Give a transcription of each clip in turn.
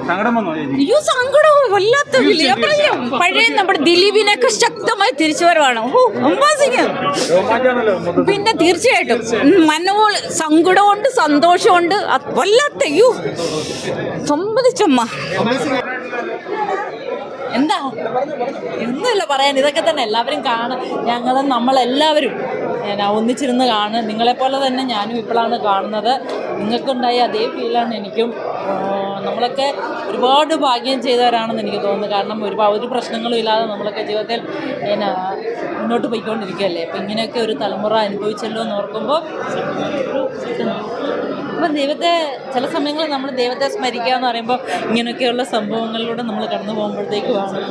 സങ്കടം അയ്യോ സങ്കടവും വല്ലാത്ത പഴയ നമ്മുടെ ദിലീപിനൊക്കെ ശക്തമായി തിരിച്ചുവരവാണ് ഓ. പിന്നെ തീർച്ചയായിട്ടും. മനോ മനോൾ സങ്കടമുണ്ട് സന്തോഷമുണ്ട് വല്ലാത്ത അയ്യോ. സമ്മതിച്ചമ്മ. എന്താ? ഒന്നുമില്ല പറയാൻ ഇതൊക്കെ തന്നെ എല്ലാവരും കാണാം. ഞങ്ങളും നമ്മളെല്ലാവരും എന്നാ, ഒന്നിച്ചിരുന്ന് കാണുക നിങ്ങളെപ്പോലെ തന്നെ ഞാനും ഇപ്പോഴാണ് കാണുന്നത്. നിങ്ങൾക്കുണ്ടായ അതേ ഫീലാണ് എനിക്കും. നമ്മളൊക്കെ ഒരുപാട് ഭാഗ്യം ചെയ്തവരാണെന്ന് എനിക്ക് തോന്നുന്നു. കാരണം ഒരുപാട് ഒരു പ്രശ്നങ്ങളും ഇല്ലാതെ നമ്മളൊക്കെ ജീവിതത്തിൽ എന്നാ മുന്നോട്ട് പോയിക്കൊണ്ടിരിക്കുകയല്ലേ. അപ്പം ഇങ്ങനെയൊക്കെ ഒരു തലമുറ അനുഭവിച്ചല്ലോ എന്ന് ഓർക്കുമ്പോൾ അപ്പം ദൈവത്തെ ചില സമയങ്ങളിൽ നമ്മൾ ദൈവത്തെ സ്മരിക്കുക എന്ന് പറയുമ്പോൾ ഇങ്ങനെയൊക്കെയുള്ള സംഭവങ്ങളിലൂടെ നമ്മൾ കടന്നു പോകുമ്പോഴത്തേക്കുമാണ്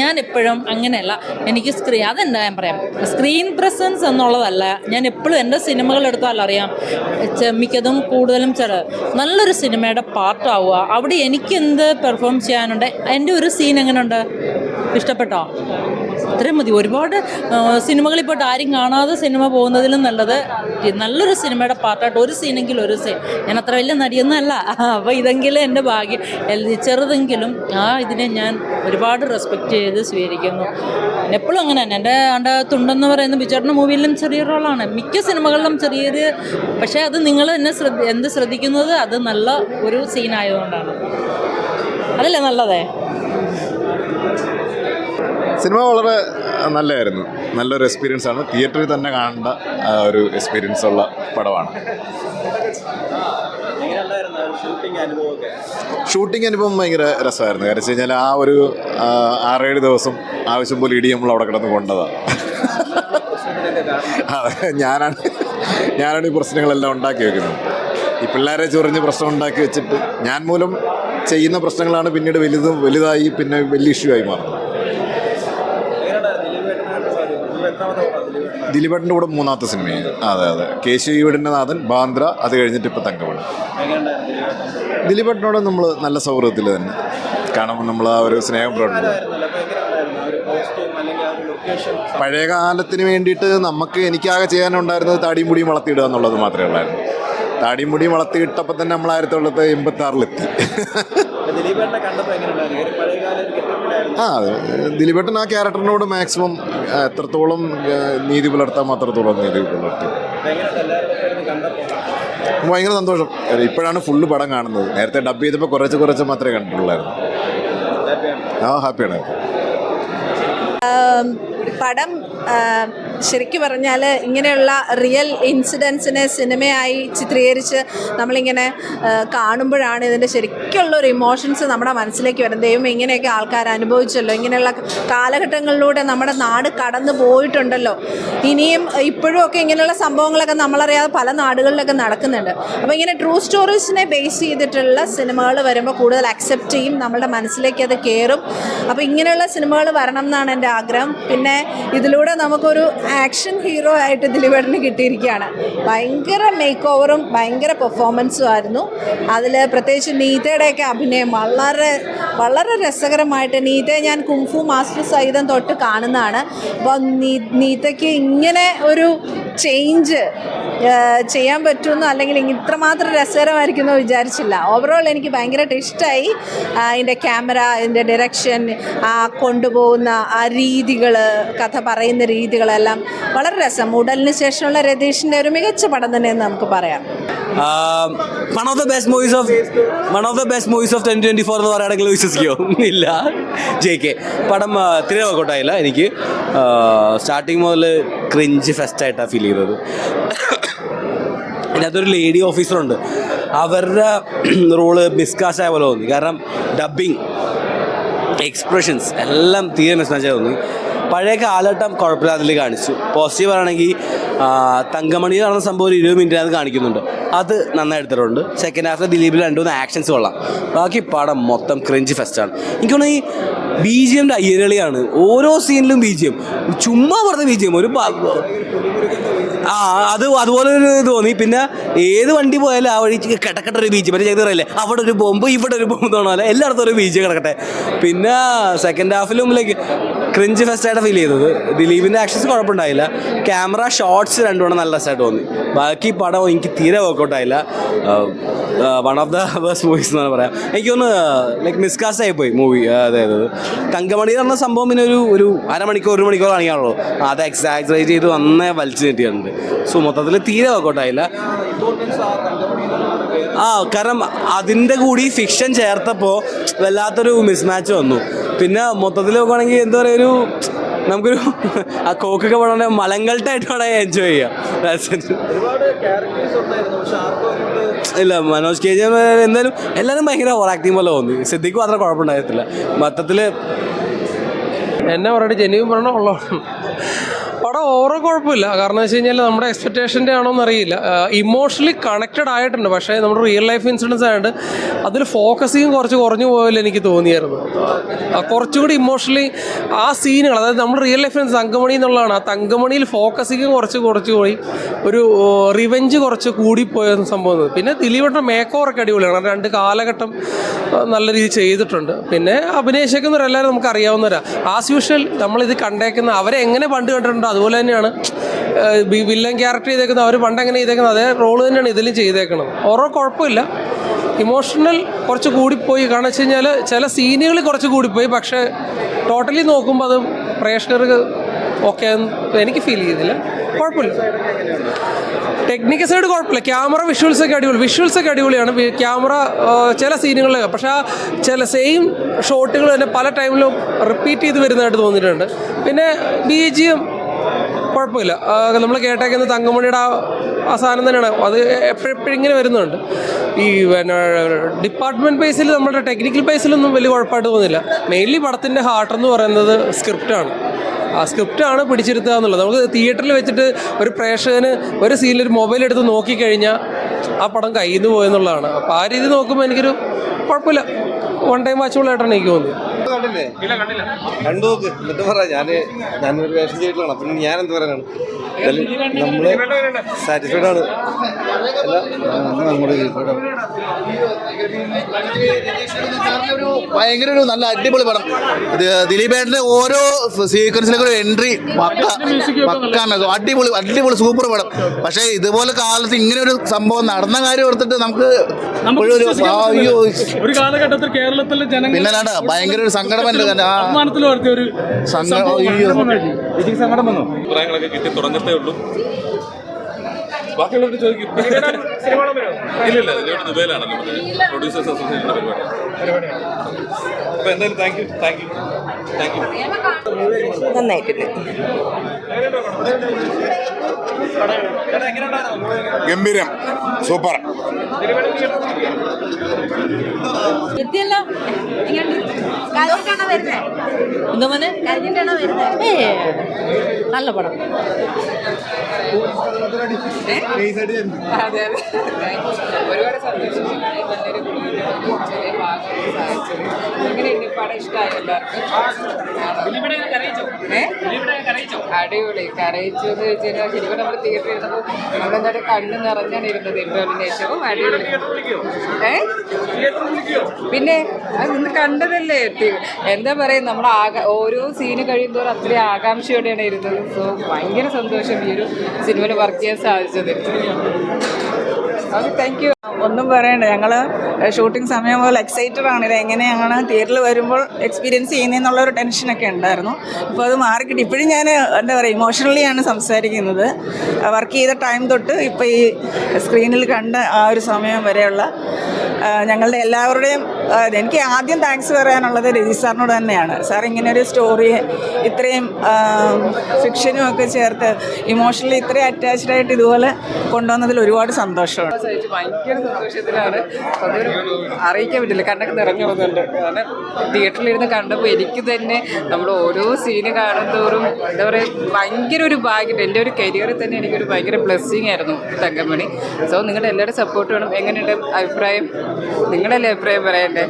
ഞാൻ എപ്പോഴും അങ്ങനെയല്ല. എനിക്ക് സ്ക്രീൻ അതെന്താ ഞാൻ പറയാം? സ്ക്രീൻ പ്രസൻസ് എന്നുള്ളതല്ല. ഞാൻ എപ്പോഴും എന്റെ സിനിമകൾ എടുത്താൽ അറിയാം. മിക്കതും കൂടുതലും ചില നല്ലൊരു സിനിമയുടെ പാർട്ടാവുക അവിടെ എനിക്കെന്ത് പെർഫോം ചെയ്യാനുണ്ട്? എന്റെ ഒരു സീൻ എങ്ങനെയുണ്ട് ഇഷ്ടപ്പെട്ടോ? അത്രയും മതി. ഒരുപാട് സിനിമകളിപ്പോട്ട് പോയിട്ട് ആരും കാണാതെ സിനിമ പോകുന്നതിലും നല്ലത് നല്ലൊരു സിനിമയുടെ പാർട്ടായിട്ട് ഒരു സീനെങ്കിലും ഒരു സീൻ. ഞാൻ അത്ര വലിയ നടിയൊന്നുമല്ല. അപ്പോൾ ഇതെങ്കിലും എന്റെ ഭാഗ്യം. ചെറുതെങ്കിലും ആ ഇതിനെ ഞാൻ ഒരുപാട് റെസ്പെക്റ്റ് ചെയ്ത് സ്വീകരിക്കുന്നു. എപ്പോഴും അങ്ങനെ തന്നെ. എന്റെ ആണ്ട് തുണ്ടെന്ന് പറയുന്ന ബിച്ചേട്ടന്റെ മൂവിയിലും ചെറിയ റോളാണ്. മിക്ക സിനിമകളിലും ചെറിയൊരു പക്ഷേ അത് നിങ്ങൾ എന്നെ ശ്രദ്ധ എന്ത് ശ്രദ്ധിക്കുന്നത് അത് നല്ല ഒരു സീനായതുകൊണ്ടാണ്. അതല്ലേ നല്ലതേ? സിനിമ വളരെ നല്ലതായിരുന്നു. നല്ലൊരു എക്സ്പീരിയൻസ് ആണ്. തിയേറ്ററിൽ തന്നെ കാണേണ്ട ഒരു എക്സ്പീരിയൻസ് ഉള്ള പടമാണ്. ഷൂട്ടിംഗ് അനുഭവം ഭയങ്കര രസമായിരുന്നു. കാരണം വെച്ച് കഴിഞ്ഞാൽ ആ ഒരു ആറേഴ് ദിവസം ആവശ്യം പോലെ ഇടി നമ്മൾ അവിടെ കിടന്ന് കൊണ്ടതാണ് അതെ ഞാനാണ് ഞാനാണ് ഈ പ്രശ്നങ്ങളെല്ലാം ഉണ്ടാക്കി വെക്കുന്നത്. ഈ പിള്ളേരെ ചൊറിഞ്ഞ് പ്രശ്നം ഉണ്ടാക്കി വെച്ചിട്ട് ഞാൻ മൂലം ചെയ്യുന്ന പ്രശ്നങ്ങളാണ് പിന്നീട് വലുതും വലുതായി പിന്നെ വലിയ ഇഷ്യൂ ആയി മാറുന്നത് എങ്ങനെയുണ്ടായിരുന്നു ദിലീപേട്ടനായിട്ട് സാധ്യത നിങ്ങൾ എത്രാമത്തെ പടം ദിലീപേട്ടൻ ദിലീപേട്ടന്റെ കൂടെ മൂന്നാമത്തെ സിനിമയാണ് അതെ അതെ. കേശു വീടിന്റെ നാഥൻ ബാന്ദ്ര അത് കഴിഞ്ഞിട്ട് ഇപ്പോൾ തങ്കമണി. ദിലീപേട്ടനോട് നമ്മൾ നല്ല സൗഹൃദത്തിൽ തന്നെ. കാരണം നമ്മൾ ആ ഒരു സ്നേഹം പ്രകടനം പഴയ കാലത്തിന് വേണ്ടിയിട്ട് നമുക്ക് എനിക്കാകെ ചെയ്യാനുണ്ടായിരുന്നത് താടിയും മുടിയും വളർത്തിയിടുക എന്നുള്ളത് മാത്രമേ ഉള്ളായിരുന്നു. താടിയും മുടിയും വളർത്തിയിട്ടപ്പോൾ തന്നെ നമ്മൾ ആയിരത്തി തൊള്ളായിരത്തി എൺപത്തി ആറിലെത്തി. ആ ദിലീപേട്ടൻ ആ ക്യാരക്ടറിനോട് മാക്സിമം എത്രത്തോളം നീതി പുലർത്താം അത്രത്തോളം നീതി പുലർത്തി. ഭയങ്കര സന്തോഷം. ഇപ്പോഴാണ് ഫുള്ള് പടം കാണുന്നത്. നേരത്തെ ഡബ് ചെയ്തപ്പോൾ കുറച്ച് കുറച്ച് മാത്രമേ കണ്ടിട്ടുള്ളായിരുന്നു. ആ ഹാപ്പിയാണ് പടം ശരിക്കു പറഞ്ഞാൽ ഇങ്ങനെയുള്ള റിയൽ ഇൻസിഡൻസിനെ സിനിമയായി ചിത്രീകരിച്ച് നമ്മളിങ്ങനെ കാണുമ്പോഴാണ് ഇതിന്റെ ശരിക്കുള്ളൊരു ഇമോഷൻസ് നമ്മുടെ മനസ്സിലേക്ക് വരുന്നത്. ദൈവം ഇങ്ങനെയൊക്കെ ആൾക്കാർ അനുഭവിച്ചല്ലോ. ഇങ്ങനെയുള്ള കാലഘട്ടങ്ങളിലൂടെ നമ്മുടെ നാട് കടന്നു പോയിട്ടുണ്ടല്ലോ. ഇനിയും ഇപ്പോഴും ഒക്കെ ഇങ്ങനെയുള്ള സംഭവങ്ങളൊക്കെ നമ്മളറിയാതെ പല നാടുകളിലൊക്കെ നടക്കുന്നുണ്ട്. അപ്പോൾ ഇങ്ങനെ ട്രൂ സ്റ്റോറീസിനെ ബേസ് ചെയ്തിട്ടുള്ള സിനിമകൾ വരുമ്പോൾ കൂടുതൽ അക്സെപ്റ്റ് ചെയ്യും നമ്മുടെ മനസ്സിലേക്ക് അത് കയറും അപ്പോൾ ഇങ്ങനെയുള്ള സിനിമകൾ വരണം എന്നാണ് എന്റെ ആഗ്രഹം. പിന്നെ ഇതിലൂടെ നമുക്കൊരു ആക്ഷൻ ഹീറോ ആയിട്ട് ദിലീപേട്ടന് കിട്ടിയിരിക്കുകയാണ്. ഭയങ്കര മേക്ക് ഓവറും ഭയങ്കര പെർഫോമൻസും ആയിരുന്നു. അതിൽ പ്രത്യേകിച്ച് നീതയുടെയൊക്കെ അഭിനയം വളരെ വളരെ രസകരമായിട്ട് നീതയെ ഞാൻ കുംഫു മാസ്റ്റർ സഹിതം തൊട്ട് കാണുന്നതാണ്. അപ്പോൾ നീതയ്ക്ക് ഇങ്ങനെ ഒരു ചേഞ്ച് ചെയ്യാൻ പറ്റുമെന്നോ അല്ലെങ്കിൽ ഇത്രമാത്രം രസകരമായിരിക്കുമെന്നോ വിചാരിച്ചില്ല. ഓവറോൾ എനിക്ക് ഭയങ്കരമായിട്ട് ഇഷ്ടമായി അതിന്റെ ക്യാമറ അതിന്റെ ഡയറക്ഷൻ ആ കൊണ്ടുപോകുന്ന ആ രീതികൾ കഥ പറയുന്ന രീതികളെല്ലാം വളരെ രസം. ഉടലിന് ശേഷമുള്ള രതീഷിന്റെ ഒരു മികച്ച പടം തന്നെയെന്ന് നമുക്ക് പറയാം. One of the best movies of one of the best movies of twenty twenty four എന്ന് പറയുകയാണെങ്കിൽ വിശ്വസിക്കോ? ഇല്ല. J K. പടം തിരെ എനിക്ക്. സ്റ്റാർട്ടിങ് മുതൽ ക്രിഞ്ച് ഫെസ്റ്റായിട്ടാണ് ഫീൽ ചെയ്തത്. അതിനകത്തൊരു ലേഡി ഓഫീസറുണ്ട് അവരുടെ റോൾ മിസ്കാസ്റ്റ് ആയ പോലെ തോന്നി. കാരണം ഡബിങ് എക്സ്പ്രഷൻസ് എല്ലാം തീരെ മിസ്മാച്ചായി തോന്നി. പഴയ കാലഘട്ടം കുഴപ്പമില്ല അതിൽ കാണിച്ചു. പോസിറ്റീവ് ആണെങ്കിൽ തങ്കമണി നടന്ന സംഭവം ഒരു ഇരുപത് മിനിറ്റിനകത്ത് കാണിക്കുന്നുണ്ട്. അത് നന്നായി എടുത്തിട്ടുണ്ട്. സെക്കൻഡ് ഹാഫിൽ ദിലീപിൽ രണ്ട് മൂന്ന് ആക്ഷൻസ് കൊള്ളാം. ബാക്കി പടം മൊത്തം ക്രിഞ്ച് ഫെസ്റ്റാണ് എനിക്ക് തോന്നുന്നു ഈ ബി ജി എമ്മിന്റെ അയ്യരളിയാണ്. ഓരോ സീനിലും ബി ജി എം ചുമ്മാ പറഞ്ഞ ബി ജി എം ഒരു ആ അത് അതുപോലെ ഒരു തോന്നി. പിന്നെ ഏത് വണ്ടി പോയാലും ആ വഴി കിടക്കട്ടെ ഒരു ബീച്ച് മറ്റേ ചെയ്ത് പറയില്ലേ അവിടെ ഒരു ബോംബ് ഇവിടെ ഒരു ബോംബ് തോന്നാൽ എല്ലായിടത്തും ഒരു ബീച്ച് കിടക്കട്ടെ. പിന്നെ സെക്കൻഡ് ഹാഫിലും ലൈക്ക് ക്രിഞ്ച് ഫെസ്റ്റായിട്ട് ഫീൽ ചെയ്തത്. ദിലീപിന്റെ ആക്ഷൻസ് കുഴപ്പമുണ്ടായില്ല. ക്യാമറ ഷോട്ട്സ് രണ്ടുകൂടെ നല്ല രസമായിട്ട് തോന്നി ബാക്കി പടം എനിക്ക് തീരെ വർക്കൗട്ട് ആയില്ല. One of the best movies എന്നാണ് പറയാം. എനിക്ക് ലൈക്ക് മിസ്കാസ്റ്റ് ആയിപ്പോയി മൂവി അതായത് തങ്കമണി എന്ന സംഭവം പിന്നെ ഒരു ഒരു അരമണിക്കൂർ ഒരു മണിക്കൂർ കാണിക്കാറുള്ളൂ അത് എക്സാഗ്രേറ്റ് ചെയ്ത് വന്നേ വലിച്ചു കിട്ടിയിട്ടുണ്ട് സോ മൊത്തത്തിൽ തീരെ വർക്കൗട്ട് ആയില്ല. ആ കാരണം അതിന്റെ കൂടി ഫിക്ഷൻ ചേർത്തപ്പോൾ വല്ലാത്തൊരു മിസ്മാച്ച് വന്നു. പിന്നെ മൊത്തത്തിൽ നോക്കുകയാണെങ്കിൽ എന്താ പറയുക ഒരു നമുക്കൊരു ആ കോക്കൊക്കെ പോകണ മലങ്കൾട്ടായിട്ട് വേണമെങ്കിൽ എൻജോയ് ചെയ്യാം. ഇല്ല മനോജ് കെ ജി എന്തായാലും എല്ലാവരും ഭയങ്കര ഓവർ ആക്ടിങ് പോലെ തോന്നി. സിദ്ദിഖ് മാത്രം കുഴപ്പമുണ്ടായിരുന്നില്ല മൊത്തത്തിൽ എന്നെ പറഞ്ഞിട്ട് ജെന്യൂൻ പറഞ്ഞ ഉള്ളതാണ് പടം ഓവറോ കുഴപ്പമില്ല. കാരണം വെച്ച് കഴിഞ്ഞാൽ നമ്മുടെ എക്സ്പെക്റ്റേഷന്റെ ആണോ എന്നറിയില്ല ഇമോഷണലി കണക്റ്റഡ് ആയിട്ടുണ്ട്. പക്ഷേ നമ്മുടെ റിയൽ ലൈഫ് ഇൻസിഡൻസ് ആയതുകൊണ്ട് അതിൽ ഫോക്കസിങ് കുറച്ച് കുറഞ്ഞു പോയല്ലോ എനിക്ക് തോന്നിയായിരുന്നു. കുറച്ചുകൂടി ഇമോഷണലി ആ സീനുകൾ അതായത് നമ്മൾ റിയൽ ലൈഫ് തങ്കമണി എന്നുള്ളതാണ്. ആ തങ്കമണിയിൽ ഫോക്കസിങ് കുറച്ച് കുറച്ച് പോയി. ഒരു റിവെഞ്ച് കുറച്ച് കൂടിപ്പോയ സംഭവം പിന്നെ ദിലീപേട്ടന്റെ മേക്ക് ഓവറൊക്കെ അടിപൊളിയാണ്. രണ്ട് കാലഘട്ടം നല്ല രീതിയിൽ ചെയ്തിട്ടുണ്ട്. പിന്നെ അഭിനയിച്ചേക്കുന്നവരെല്ലാവരും നമുക്ക് അറിയാവുന്നവരാ. ആസ് യൂഷ്വൽ നമ്മളിത് കണ്ടേക്കുന്ന അവരെ എങ്ങനെ പണ്ട് കണ്ടിട്ടുണ്ടോ? അതുപോലെ തന്നെയാണ് വില്ലൻ ക്യാരക്ടർ ചെയ്തേക്കുന്നത് അവർ പണ്ട് എങ്ങനെ ചെയ്തേക്കുന്നത് അതേ റോൾ തന്നെയാണ് ഇതിലും ചെയ്തേക്കുന്നത് ഓരോ കുഴപ്പമില്ല. ഇമോഷണൽ കുറച്ച് കൂടിപ്പോയി കാരണം വെച്ച് കഴിഞ്ഞാൽ ചില സീനുകൾ കുറച്ച് കൂടിപ്പോയി പക്ഷേ ടോട്ടലി നോക്കുമ്പോൾ അത് പ്രേക്ഷകർക്ക് ഓക്കെ എനിക്ക് ഫീൽ ചെയ്തില്ല. കുഴപ്പമില്ല. ടെക്നിക്കൽ സൈഡ് കുഴപ്പമില്ല. ക്യാമറ വിഷ്വൽസ് ഒക്കെ അടിപൊളി. വിഷ്വൽസ് ഒക്കെ അടിപൊളിയാണ്. ക്യാമറ ചില സീനുകളിൽ പക്ഷേ ആ ചില സെയിം ഷോട്ടുകൾ തന്നെ പല ടൈമിലും റിപ്പീറ്റ് ചെയ്ത് വരുന്നതായിട്ട് തോന്നിയിട്ടുണ്ട്. പിന്നെ ബി ജി കുഴപ്പമില്ല. നമ്മൾ കേട്ടേക്കുന്ന തങ്കമണിയുടെ ആ സാധനം തന്നെയാണ്. അത് എപ്പോഴെപ്പോഴും ഇങ്ങനെ വരുന്നുണ്ട്. ഈ പിന്നെ ഡിപ്പാർട്ട്മെന്റ് ബേസിൽ നമ്മുടെ ടെക്നിക്കൽ ബേസിലൊന്നും വലിയ കുഴപ്പമായിട്ട് തോന്നില്ല മെയിൻലി പടത്തിന്റെ ഹാർട്ട് എന്ന് പറയുന്നത് സ്ക്രിപ്റ്റാണ് ആ സ്ക്രിപ്റ്റാണ് പിടിച്ചിരുത്തുക എന്നുള്ളത്. നമുക്ക് തിയേറ്ററിൽ വെച്ചിട്ട് ഒരു പ്രേക്ഷകന് ഒരു സീനിൽ ഒരു മൊബൈൽ എടുത്ത് നോക്കിക്കഴിഞ്ഞാൽ ആ പടം കയ്യിൽ നിന്ന് പോയെന്നുള്ളതാണ്. അപ്പോൾ ആ രീതി നോക്കുമ്പോൾ എനിക്കൊരു കുഴപ്പമില്ല. വൺ ടൈം വാച്ചുകളായിട്ടാണ് എനിക്ക് തോന്നിയത് കണ്ടില്ലേ? കണ്ടു നോക്ക്. എന്നിട്ട് പറ ഞാൻ ഞാനൊരു വേഷം ചെയ്തിട്ടുള്ളതാണ്. അപ്പം ഞാൻ എന്ത് പറയാനാണ്? നമ്മൾ നമ്മൾ സാറ്റിസ്ഫൈഡ് ആണ്. അല്ല നമ്മുടെ ഒരു ഭയങ്കര ഒരു നല്ല അടിപൊളി പടം. ഇത് ദിലീപേട്ടന്റെ ഓരോ സീക്വൻസിലേക്ക് ഒരു എൻട്രി പക്ക പക്ക അടിപൊളി അടിപൊളി സൂപ്പർ പടം. പക്ഷേ ഇതുപോലെ കാലത്ത് ഇങ്ങനെ ഒരു സംഭവം നടന്ന കാര്യം ഓർത്തിട്ട് നമുക്ക് ഒരു കാലഘട്ടത്തിൽ കേരളത്തിലെ ജനങ്ങൾ പിന്നെ അല്ലാണ്ട് ഭയങ്കര ഒരു ആ അഭിമാനത്തിൽ വളർത്തിയ ഒരു സങ്കടം വന്നു. അഭിപ്രായങ്ങളൊക്കെ കിട്ടി തുടങ്ങത്തേ ഉള്ളൂ. ബാക്കിയുള്ളവർ ചോദിക്കും. ഇല്ല ഇല്ല ഇതിലൂടെ ദുബൈയിലാണല്ലോ പ്രൊഡ്യൂസേഴ്സ് അസോസിയേഷന്റെ പരിപാടി. അപ്പോൾ എന്തായാലും thank you thank you thank you നന്നായിട്ടുണ്ട്. ഗംഭീരം. സൂപ്പർ. എത്തിയല്ല. എന്താ മോനെ? ഏ നല്ല പടം. ഒരുപാട് സന്തോഷം. അടിപൊളി. കരയിച്ചു എന്ന് വെച്ചാൽ ശരിക്കും നമ്മൾ തിയേറ്ററിൽ ഇരുന്നപ്പോൾ നമ്മളെന്തായാലും കണ്ണ് നിറഞ്ഞാണ് ഇരുന്നത് ഇന്റർവ്യൂവിന് ശേഷവും അടിപൊളി. ഏ? പിന്നെ അത് ഇന്ന് കണ്ടതല്ലേ? എന്താ പറയുക നമ്മൾ ആക ഓരോ സീന് കഴിയുമ്പോൾ അത്രയും ആകാംക്ഷയോടെയാണ് ഇരുന്നത്. സോ ഭയങ്കര സന്തോഷം ഈ ഒരു സിനിമയിൽ വർക്ക് ചെയ്യാൻ സാധിച്ചത്. താങ്ക് യു ഒന്നും പറയണ്ട. ഞങ്ങൾ ഷൂട്ടിംഗ് സമയം മുതൽ എക്സൈറ്റഡ് ആണ്. ഇത് എങ്ങനെയാണ് തിയേറ്ററിൽ വരുമ്പോൾ എക്സ്പീരിയൻസ് ചെയ്യുന്നതെന്നുള്ള ഒരു ടെൻഷനൊക്കെ ഉണ്ടായിരുന്നു. അപ്പോൾ അത് മാറിക്കിട്ടി. ഇപ്പോഴും ഞാൻ എന്താ പറയുക ഇമോഷണലി ആണ് സംസാരിക്കുന്നത്. വർക്ക് ചെയ്ത ടൈം തൊട്ട് ഇപ്പോൾ ഈ സ്ക്രീനിൽ കണ്ട ആ ഒരു സമയം വരെയുള്ള ഞങ്ങളുടെ എല്ലാവരുടെയും എനിക്ക് ആദ്യം താങ്ക്സ് പറയാനുള്ളത് രജി സാറിനോട് തന്നെയാണ്. സാർ ഇങ്ങനൊരു സ്റ്റോറി ഇത്രയും ഫിക്ഷനും ഒക്കെ ചേർത്ത് ഇമോഷണലി ഇത്രയും അറ്റാച്ച്ഡ് ആയിട്ട് ഇതുപോലെ കൊണ്ടുവന്നതിൽ ഒരുപാട് സന്തോഷമാണ് ഭയങ്കര സന്തോഷത്തിലാണ്. അറിയിക്കാൻ പറ്റില്ല. കണ്ടൊക്കെ നിറഞ്ഞു പോകുന്നുണ്ട് കാരണം തിയേറ്ററിലിരുന്ന് കണ്ടപ്പോൾ എനിക്ക് തന്നെ നമ്മൾ ഓരോ സീന് കാണുന്തോറും എന്താ പറയുക ഭയങ്കര ഒരു ഭാഗ്യം. എന്റെ ഒരു കരിയറിൽ തന്നെ എനിക്കൊരു ഭയങ്കര ബ്ലെസ്സിങ് ആയിരുന്നു തങ്കമണി. സോ നിങ്ങളുടെ എല്ലാവരുടെ സപ്പോർട്ട് വേണം. എങ്ങനെയുണ്ട് അഭിപ്രായം? നിങ്ങളല്ലേ അഭിപ്രായം പറയണ്ടേ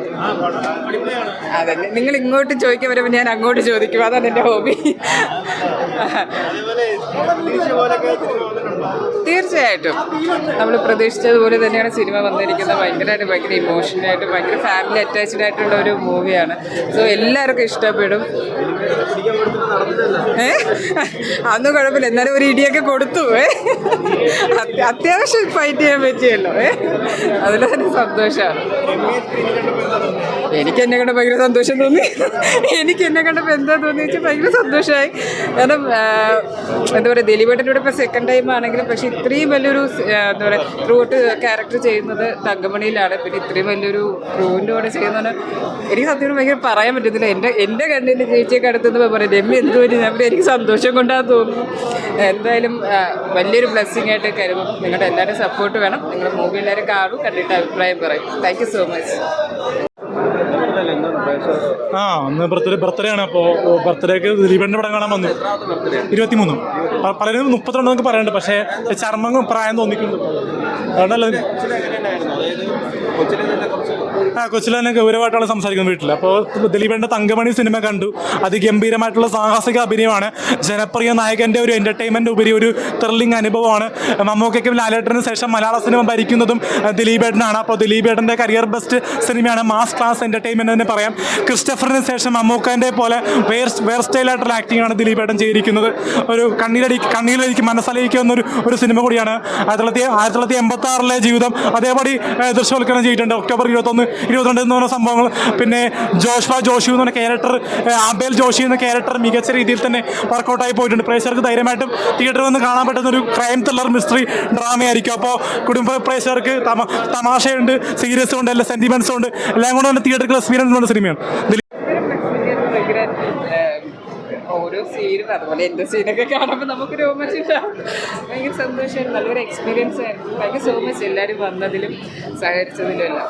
അതെ. നിങ്ങൾ ഇങ്ങോട്ട് ചോദിക്കാൻ വരുമ്പോൾ ഞാൻ അങ്ങോട്ട് ചോദിക്കും. അതാണ് എന്റെ ഹോബി. അതേപോലെ തീർച്ചയായിട്ടും. നമ്മൾ പ്രതീക്ഷിച്ചതുപോലെ തന്നെയാണ് സിനിമ വന്നിരിക്കുന്നത്. ഭയങ്കരമായിട്ട് ഭയങ്കര ഇമോഷണലായിട്ട് ഭയങ്കര ഫാമിലി അറ്റാച്ച്ഡ് ആയിട്ടുള്ള ഒരു മൂവിയാണ് സോ എല്ലാവർക്കും ഇഷ്ടപ്പെടും. ഏ? അതൊന്നും കുഴപ്പമില്ല. എന്നാലും ഒരു ഇടിയൊക്കെ കൊടുത്തു. ഏ? അത്യ- അത്യാവശ്യം ഫൈറ്റ് ചെയ്യാൻ പറ്റിയല്ലോ. ഏ? അതിൽ തന്നെ സന്തോഷമാണ്. എനിക്ക് എന്നെ കണ്ട ഭയങ്കര സന്തോഷം തോന്നി. എനിക്ക് എന്നെ കണ്ടപ്പോൾ എന്താ തോന്നി വെച്ചാൽ ഭയങ്കര സന്തോഷമായി. കാരണം എന്താ പറയുക ദിലീപേട്ടന്റെ കൂടെ ഇപ്പോൾ സെക്കൻഡ് ടൈം ആണെങ്കിലും പക്ഷെ ഇത്രയും വലിയൊരു എന്താ പറയുക ത്രൂട്ട് ക്യാരക്ടർ ചെയ്യുന്നത് തങ്കമണിയിലാണ്. പിന്നെ ഇത്രയും വലിയൊരു ക്രൂവിന്റെ കൂടെ ചെയ്യുന്നതാണ് എനിക്ക് സത്യം ഭയങ്കര പറയാൻ പറ്റത്തില്ല. എന്റെ എന്റെ കണ്ണിന്റെ ചേച്ചിയൊക്കെ അടുത്തുനിന്ന് പറയും രമ്യ എന്ത് പറ്റി? ഞാൻ എനിക്ക് സന്തോഷം കൊണ്ടാന്ന് തോന്നുന്നു. എന്തായാലും വലിയൊരു ബ്ലെസ്സിങ് ആയിട്ട് കരുതും. നിങ്ങളുടെ എല്ലാവരും സപ്പോർട്ട് വേണം. നിങ്ങൾ മൂവി എല്ലാവരും കാണും കണ്ടിട്ട് അഭിപ്രായം പറയും. താങ്ക് സോ മച്ച് ആ അന്ന് ബർത്ത്ഡേ ബർത്ത്ഡേ ആണ്. അപ്പോൾ ബർത്ത്ഡേക്ക് ദിലീപന്റെ പടം കാണാൻ വന്നു. ഇരുപത്തിമൂന്ന്. പലരും മുപ്പത്തിരണ്ടെന്നൊക്കെ പറയുന്നുണ്ട് പക്ഷേ ചർമ്മങ്ങൾ പ്രായം തോന്നിക്കുന്നു. അതുകൊണ്ടല്ല ആ കൊച്ചിലെ തന്നെ ഗൗരവമായിട്ടാണ് സംസാരിക്കുന്നത് വീട്ടിൽ അപ്പോൾ ദിലീപന്റെ തങ്കമണി സിനിമ കണ്ടു. അതിഗംഭീരമായിട്ടുള്ള സാഹസിക അഭിനയമാണ്. ജനപ്രിയ നായകന്റെ ഒരു എന്റർടൈൻമെന്റ് ഉപരി ഒരു ത്രില്ലിംഗ് അനുഭവമാണ്. മമ്മൂക്കയ്ക്കും ലാലേട്ടന് ശേഷം മലയാള സിനിമ ഭരിക്കുന്നതും ദിലീപേട്ടനാണ്. അപ്പോൾ ദിലീപേട്ടന്റെ കരിയർ ബെസ്റ്റ് സിനിമയാണ് മാസ് ക്ലാസ് എന്റർടൈൻമെന്റ് തന്നെ പറയാം. ക്രിസ്റ്റഫറിന് ശേഷം മമ്മൂക്കന്റെ പോലെ വേർ വേർ സ്റ്റൈലായിട്ടുള്ള ആക്ടിംഗ് ആണ് ദിലീപേട്ടൻ ചെയ്തിരിക്കുന്നത്. ഒരു കണ്ണീരടി കണ്ണീരിലേക്ക് മനസ്സിലേക്ക് ഒരു ഒരു സിനിമ കൂടിയാണ് ആയിരത്തി തൊള്ളായിരത്തി ആയിരത്തി തൊള്ളായിരത്തി എൺപത്തി ആറിലെ ജീവിതം. അതേപടി ദൃശ്യവൽക്കരണം ചെയ്തിട്ടുണ്ട്. ഒക്ടോബർ ഇരുപത്തൊന്ന് ഇരുപത്തിരണ്ട് എന്ന് പറഞ്ഞ സംഭവങ്ങൾ. പിന്നെ ജോഷ്വ ജോഷി എന്ന് പറഞ്ഞ ക്യാരക്ടർ ആബേൽ ജോഷി എന്ന ക്യാരക്ടർ മികച്ച രീതിയിൽ തന്നെ വർക്കൗട്ടായി പോയിട്ടുണ്ട്. പ്രേക്ഷകർക്ക് ധൈര്യമായിട്ടും തിയേറ്ററിൽ വന്ന് കാണാൻ പറ്റുന്ന ഒരു ക്രൈം ത്രില്ലർ മിസ്റ്ററി ഡ്രാമയായിരിക്കും അപ്പോൾ കുടുംബ പ്രേക്ഷകർക്ക് തമ തമാശയുണ്ട് സീരിയസ് ഉണ്ട് എല്ലാ സെന്റിമെന്റ്സും ഉണ്ട്. എല്ലാം കൂടെ തന്നെ തിയേറ്ററിൽ എക്സ്പീരിയൻസ് ഉള്ള സിനിമയാണ് ഓരോ സീനും അതുപോലെ എന്റെ സീനൊക്കെ കാണുമ്പോൾ നമുക്ക് രോമച്ചില്ല ഭയങ്കര സന്തോഷമായിരുന്നു നല്ലൊരു എക്സ്പീരിയൻസ് ആയിരുന്നു. താങ്ക് യു സോ മച്ച് എല്ലാവരും വന്നതിലും സഹകരിച്ചതിലും എല്ലാം.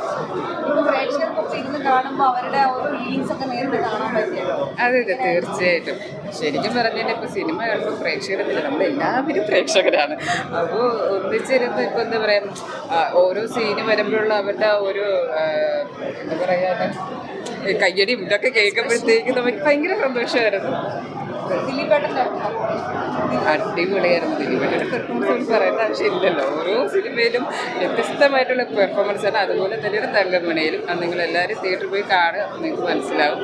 അതെ അതെ തീർച്ചയായിട്ടും. ശരിക്കും പറഞ്ഞാൽ ഇപ്പോൾ സിനിമ കാണുമ്പോൾ പ്രേക്ഷകരല്ല നമ്മൾ എല്ലാവരും പ്രേക്ഷകരാണ് അപ്പോൾ ഒന്നിച്ചിരുന്ന് ഇപ്പോൾ എന്താ പറയുക ഓരോ സീന് വരുമ്പോഴുള്ള അവരുടെ ഒരു എന്താ പറയാ കയ്യടിയും ഇതൊക്കെ കേൾക്കുമ്പോഴത്തേക്ക് നമുക്ക് ഭയങ്കര സന്തോഷമായിരുന്നു. അടിപൊളിയായിരുന്നു. ദിലീപേട്ടന്റെ പെർഫോമൻസ് പറയേണ്ട ആവശ്യമില്ലല്ലോ. ഓരോ സിനിമയിലും വ്യത്യസ്തമായിട്ടുള്ള പെർഫോമൻസ് ആണ്. അതുപോലെ ഒരു തങ്കമണിയിലും അത് നിങ്ങൾ എല്ലാവരും തിയേറ്ററിൽ പോയി കാണുക നിങ്ങൾക്ക് മനസ്സിലാവും.